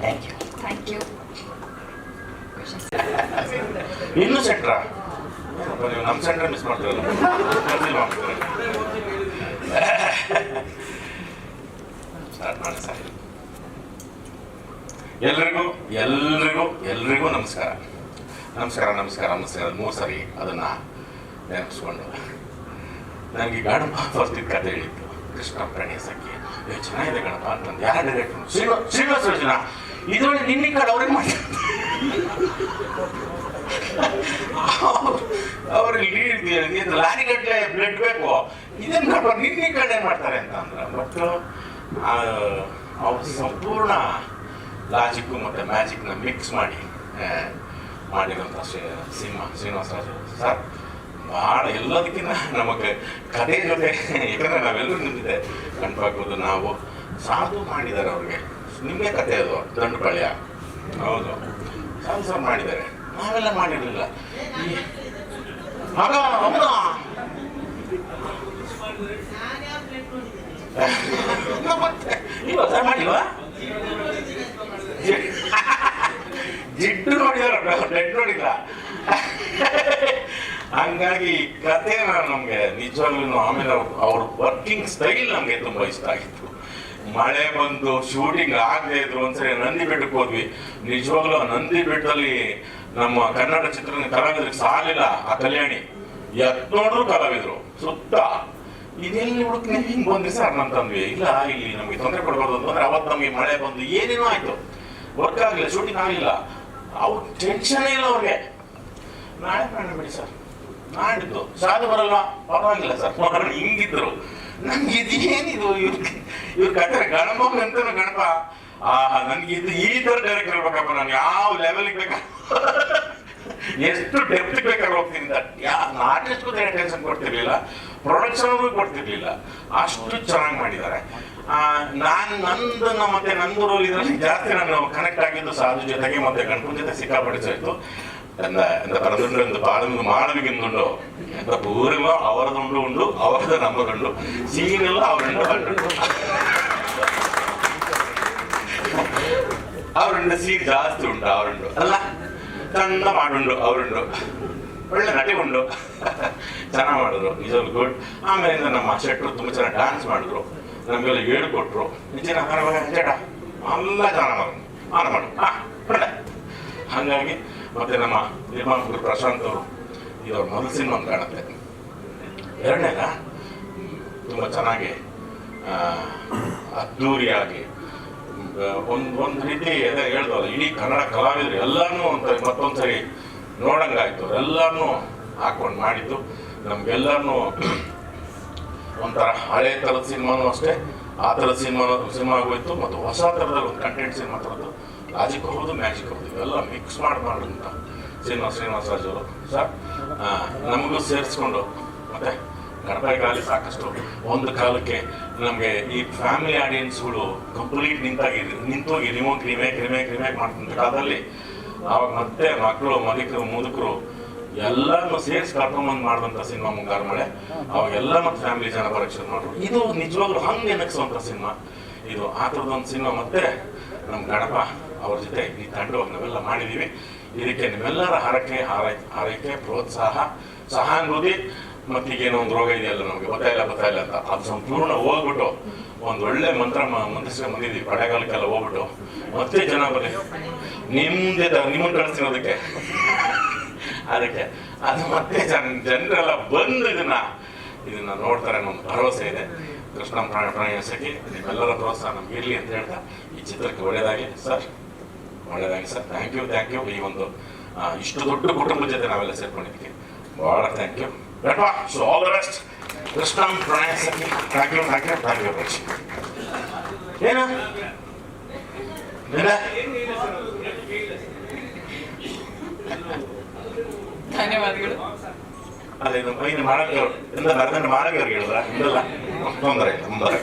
Thank you thank you ಇನ್ನೂ ಸೆಂಟ್ರಾ? ನೀವು ನಮ್ಮ ಸೆಂಟ್ರ್ ಮಿಸ್ ಮಾಡ್ತೀರಲ್ಲ? ಕರ್ದಿಲ್ವಾ ಸ್ಟಾರ್ಟ್ ಮಾಡಿ ಸರ್ ಎಲ್ರಿಗೂ ಎಲ್ರಿಗೂ ಎಲ್ರಿಗೂ ನಮಸ್ಕಾರ. ನಮಸ್ಕಾರ ನಮಸ್ಕಾರ ನಮಸ್ಕಾರ. ಮೂರು ಸರಿ ಅದನ್ನ ನೆನಪಿಸ್ಕೊಂಡು. ನನಗೆ ಗಾಡು ಬರ್ತಿದ್ದ ಕತೆ ಹೇಳಿದ್ದು. ಕೃಷ್ಣ ಪ್ರಣಯಸಕ್ಕೆ ಚೆನ್ನಾಗಿದೆ ಗಣಪ ಅಂತಂದು ಯಾರು ಡೈರೆಕ್ಟರ್ ಶ್ರೀ ಶ್ರೀನಿವಾಸ ಯೋಜನ ಇದರಲ್ಲಿ ನಿನ್ನೆ ಕಡೆ ಅವ್ರಿಗೆ ಮಾಡಿ ಅವ್ರಿಗೆ ಲೀಡ್ ಲಾರಿ ಗಟ್ಟಲೆ ಬ್ಲಡ್ ಬೇಕು. ಇದನ್ನ ಗಣಪ ನಿನ್ನೆ ಕಡೆ ಮಾಡ್ತಾರೆ ಅಂತ ಅಂದ್ರೆ ಬಟ್ ಅವ್ರು ಸಂಪೂರ್ಣ ಲಾಜಿಕ್ಕು ಮತ್ತು ಮ್ಯಾಜಿಕ್ನ ಮಿಕ್ಸ್ ಮಾಡಿ ಮಾಡಿರೋಂಥ ಸಿನಿಮಾ, ಶ್ರೀನಿವಾಸರಾಜು ಸರ್ ಭಾಳ ಎಲ್ಲದಕ್ಕಿಂತ ನಮಗೆ ಕತೆ ಜೊತೆ ಯಾಕಂದ್ರೆ ನಾವೆಲ್ಲರೂ ನಿಂತಿದೆ. ಕಣ್ಪಾಕೋದು ನಾವು ಸಾಧು ಮಾಡಿದ್ದಾರೆ ಅವ್ರಿಗೆ. ನಿಮಗೆ ಕಥೆ ಅದು ದಂಡು ಪಳ್ಯ ಹೌದು. ಸಾಧು ಮಾಡಿದ್ದಾರೆ. ನಾವೆಲ್ಲ ಮಾಡಿರಲಿಲ್ಲ. ಮಗ ಮತ್ತೆ ಇವತ್ತ ಜಿಡ್ಡು ನೋಡಿದಾರ, ಡೆಡ್ ನೋಡಿಲ್ಲ. ಹಂಗಾಗಿ ಕಥೆನ ನಮ್ಗೆ ನಿಜವಾಗ್ಲೂ ಆಮೇಲೆ ಅವ್ರ ವರ್ಕಿಂಗ್ ಸ್ಟೈಲ್ ನಮ್ಗೆ ತುಂಬಾ ಇಷ್ಟ ಆಗಿತ್ತು. ಮಳೆ ಬಂದು ಶೂಟಿಂಗ್ ಆಗದೆ ಇದ್ರು ಒಂದ್ಸರಿ ನಂದಿ ಬೆಟ್ಟಕ್ಕೆ ಹೋದ್ವಿ. ನಿಜವಾಗ್ಲೂ ನಂದಿ ಬೆಟ್ಟದಲ್ಲಿ ನಮ್ಮ ಕನ್ನಡ ಚಿತ್ರ ಕಲಾವಿದ್ರಿಗೆ ಸಾಲಿಲ್ಲ ಆ ಕಲ್ಯಾಣಿ. ಎತ್ ನೋಡ್ರು ಕಲಾವಿದ್ರು, ಸುತ್ತ. ಇದೆಲ್ಲಿ ಹುಡುಕ್ ಹಿಂಗ್ ಬಂದ್ರಿ ಸರ್ ಅಂತಂದ್ವಿ ಇಲ್ಲ, ಇಲ್ಲಿ ನಮಗೆ ತೊಂದರೆ ಕೊಡಬಾರ್ದು ಅಂತಂದ್ರೆ ಅವತ್ತು ನಮಗೆ ಮಳೆ ಬಂದು ಏನೇನೋ ಆಯ್ತು. ವರ್ಕ್ ಆಗಲಿಲ್ಲ ಶೂಟಿಂಗ್ ಆಗಲಿಲ್ಲ. ಅವ್ರ ಟೆನ್ಷನ್ ಇಲ್ಲ ಅವ್ರಿಗೆ. ನಾಳೆ ಮಾಡಬೇಡಿ ಸರ್. ನಾಡಿದ್ದು ಸಾಧು ಬರಲ್ಲ, ಪರವಾಗಿಲ್ಲ ಸರ್. ಹಿಂಗಿದ್ರು. ನನ್ಗೆ ಇದೇನಿದು ಇವ್ರ ಇವ್ರ ಕಟ್ಟರೆ ಗಣಪ ಅಂತ ಗಣಪ. ಆ ನನ್ಗೆ ಇದು ಈ ತರ ಡೈರೆಕ್ಟ್ ಇರ್ಬೇಕಪ್ಪ ನಾನು ಯಾವ ಲೆವೆಲ್ಗೆ ಬೇಕಾ? ಎಷ್ಟು ಡೆಪ್ತ್ ಬೇಕಾದ್ರೆ ಹೋಗ್ತೀನಿ ಆರ್ಟಿಸ್ಟ್ಗೂ ಟೆನ್ಷನ್ ಕೊಡ್ತಿರ್ಲಿಲ್ಲ. ಪ್ರೊಡಕ್ಷನ್ ಅವ್ರಿಗೂ ಕೊಡ್ತಿರ್ಲಿಲ್ಲ. ಅಷ್ಟು ಚೆನ್ನಾಗಿ ಮಾಡಿದ್ದಾರೆ. ನಾನು ನಂದನ್ನ ಮತ್ತೆ ನಂದು ರೋಲ್ ಇದರಲ್ಲಿ ಜಾಸ್ತಿ ನಾನು ಕನೆಕ್ಟ್ ಆಗಿದ್ದು ಸಾಧು ಜೊತೆಗೆ ಮತ್ತೆ ಗಣಪನ ಜೊತೆ ಸಿಕ್ಕಾಪಟ್ಟೆ ಸೇರಿತು ಎಂದ ಎಂದ ಪರದುಂಡು ಎಂದು ಪಾಲನ್ನು ಮಾಡಲಿಗಿಂದುಂಡು ಎಂತ ಪೂರ್ವ ಅವರದುಂಡು ಉಂಡು ಅವರದ ನಮ್ಮದುಂಡು ಸೀನೆಲ್ಲ ಅವರುಂಡು ಬಂಡು ಅವರುಂಡು ಸೀನ್ ಜಾಸ್ತಿ ಉಂಟು ಅವರುಂಡು ಅಲ್ಲ ಚಂದ ಮಾಡುಂಡು ಅವರುಂಡು ಒಳ್ಳೆ ನಟಿ ಉಂಡು ಚೆನ್ನಾಗಿ ಮಾಡಿದ್ರು ನಿಜವಾಗ್ಲೂ ಗುಡ್ ಆಮೇಲಿಂದ ನಮ್ಮ ಶೆಟ್ರು ತುಂಬ ಚೆನ್ನಾಗಿ ಡ್ಯಾನ್ಸ್ ಮಾಡಿದ್ರು ನಮಗೆಲ್ಲ ಹೇಳ್ಕೊಟ್ರು ನಿಜನ ಜಡ ಎಲ್ಲ ಚೆನ್ನಾಗಿ ಮಾಡು ಆನ ಮಾಡು ಹಾ ಒಳ್ಳೆ ಹಾಗಾಗಿ ಮತ್ತೆ ನಮ್ಮ ನಿರ್ಮಾಪಕರು ಪ್ರಶಾಂತ್ ಅವರು ಇದವ್ರ ಮೊದಲ ಸಿನಿಮಾ ಕಾಣುತ್ತೆ. ಎರಡನೇದ? ತುಂಬ ಚೆನ್ನಾಗಿ ಅದ್ಧೂರಿಯಾಗಿ ಒಂದು ಒಂದು ರೀತಿ ಅದೇ ಹೇಳ್ದಲ್ಲ, ಇಡೀ ಕನ್ನಡ ಕಲಾವಿದರು ಎಲ್ಲಾನು ಅಂತ ಮತ್ತೊಂದ್ಸರಿ ನೋಡಂಗಾಯ್ತು. ಎಲ್ಲಾನು ಹಾಕೊಂಡು ಮಾಡಿದ್ದು. ನಮ್ಗೆಲ್ಲಾನು ಒಂಥರ ಹಳೆ ಥರದ ಸಿನಿಮಾನು ಅಷ್ಟೇ. ಆ ಥರದ ಸಿನಿಮಾ ಸಿನಿಮಾ ಆಗೋಯ್ತು ಮತ್ತು ಹೊಸ ಥರದ ಒಂದು ಕಂಟೆಂಟ್ ಸಿನಿಮಾ ಥರದ್ದು. ಲಾಜಿಕ್ ಹೌದು ಮ್ಯಾಜಿಕ್ ಹೌದು. ಇವೆಲ್ಲ ಮಿಕ್ಸ್ ಮಾಡಿ ಮಾಡುವಂಥ ಸಿನಿಮಾ ಶ್ರೀನಿವಾಸ ಅವರು. ಸರ್ ನಮಗೂ ಸೇರಿಸ್ಕೊಂಡು ಮತ್ತೆ ಗಣಪತಿಗಾಲಿ ಸಾಕಷ್ಟು ಒಂದು ಕಾಲಕ್ಕೆ ನಮಗೆ ಈ ಫ್ಯಾಮಿಲಿ ಆಡಿಯನ್ಸ್ಗಳು ಕಂಪ್ಲೀಟ್ ನಿಂತಾಗಿ, ನಿಂತೋಗಿ ರಿಮೋಟ್ ರಿಮೇಕ್ ರಿಮೇಕ್ ರಿಮೇಕ್ ಮಾಡ್ತಂತ ಕಾಲದಲ್ಲಿ, ಆವಾಗ ಮತ್ತೆ ಮಕ್ಕಳು ಮಲಿಕರು ಮುದುಕರು ಎಲ್ಲಾನು ಸೇರಿಸಿ ಕರ್ಕೊಂಬಂದು ಮಾಡುವಂತ ಸಿನಿಮಾ ಮುಂಗಾರು ಮಳೆ. ಅವಾಗೆಲ್ಲ ಮತ್ತೆ ಫ್ಯಾಮಿಲಿ ಜನ ಪರೀಕ್ಷೆ ಮಾಡ್ರು ಇದು ನಿಜವಾಗ್ಲೂ ಹಂಗೆ ಎನಕ್ಸುವಂಥ ಸಿನಿಮಾ. ಇದು ಆ ಥರದೊಂದು ಸಿನಿಮಾ ಮತ್ತೆ ನಮ್ಮ ಗಣಪ ಅವ್ರ ಜೊತೆ ಈ ತಂಡವಾಗಿ ನಾವೆಲ್ಲ ಮಾಡಿದ್ದೀವಿ ಇದಕ್ಕೆ ನಿಮ್ಮೆಲ್ಲರ ಹರಕೆ, ಹಾರೈ, ಹಾರೈಕೆ, ಪ್ರೋತ್ಸಾಹ ಸಹಾನುಭೂತಿ ಮತ್ತೀಗೇನೋ ಒಂದು ರೋಗ ಇದೆಯಲ್ಲ ನಮಗೆ ಗೊತ್ತಾಯಿಲ್ಲ ಗೊತ್ತಾಯಿಲ್ಲ ಅಂತ. ಅದು ಸಂಪೂರ್ಣ ಹೋಗ್ಬಿಟ್ಟು ಒಂದು ಒಳ್ಳೆ ಮಂತ್ರ ಮಂತ್ರಿಸ್ಕೊಂಡು ಬಂದಿದ್ದೀವಿ ಪಡೆಗಾಲಕ್ಕೆಲ್ಲ ಹೋಗ್ಬಿಟ್ಟು ಮತ್ತೆ ಜನ ಬರಲಿ. ನಿಮ್ದೇ ನಿಮ್ಮನ್ನು ಕಳಿಸ್ತಿರೋದಕ್ಕೆ ಅದಕ್ಕೆ ಅದು ಮತ್ತೆ ಜನ, ಜನರೆಲ್ಲ ಬಂದು ಇದನ್ನ ಇದನ್ನ ನೋಡ್ತಾರೆ ಒಂದು ಭರವಸೆ ಇದೆ. ಕೃಷ್ಣ ಪ್ರಾಣ ಪ್ರಾಣಿಸಕ್ಕೆ ನಿಮ್ಮೆಲ್ಲರ ಪ್ರೋತ್ಸಾಹ ನಮ್ಗೆ ಇರಲಿ ಅಂತ ಹೇಳ್ತಾ, ಈ ಚಿತ್ರಕ್ಕೆ ಒಳ್ಳೆಯದಾಗಿ ಸರ್. ಒಳ್ಳೆಯದಾಗಿ sir. Thank you thank you ಈ ಒಂದು ಇಷ್ಟು ದೊಡ್ಡ ಕುಟುಂಬದ ಜೊತೆ ನಾವೆಲ್ಲ ಸೇರ್ಕೊಂಡಿದ್ದಕ್ಕೆ ಭಾಳ thank you so all the best Krishna ಪ್ರಣಯಸಕ್ಕೆ thank you thank you thank you ಏನು? ಧನ್ಯವಾದಗಳು. ಅದೇ ಇದು ಮೈನ ಮಾಡಕ್ಕೆ ಎಂತ ಬರದಂಡ ಮಾಡಕ್ಕೆ ಅವ್ರಿಗೆ ಹೇಳಿದ್ರ? ಇಲ್ಲ. ತೊಂದರೆ ಇಲ್ಲ ತೊಂದರೆ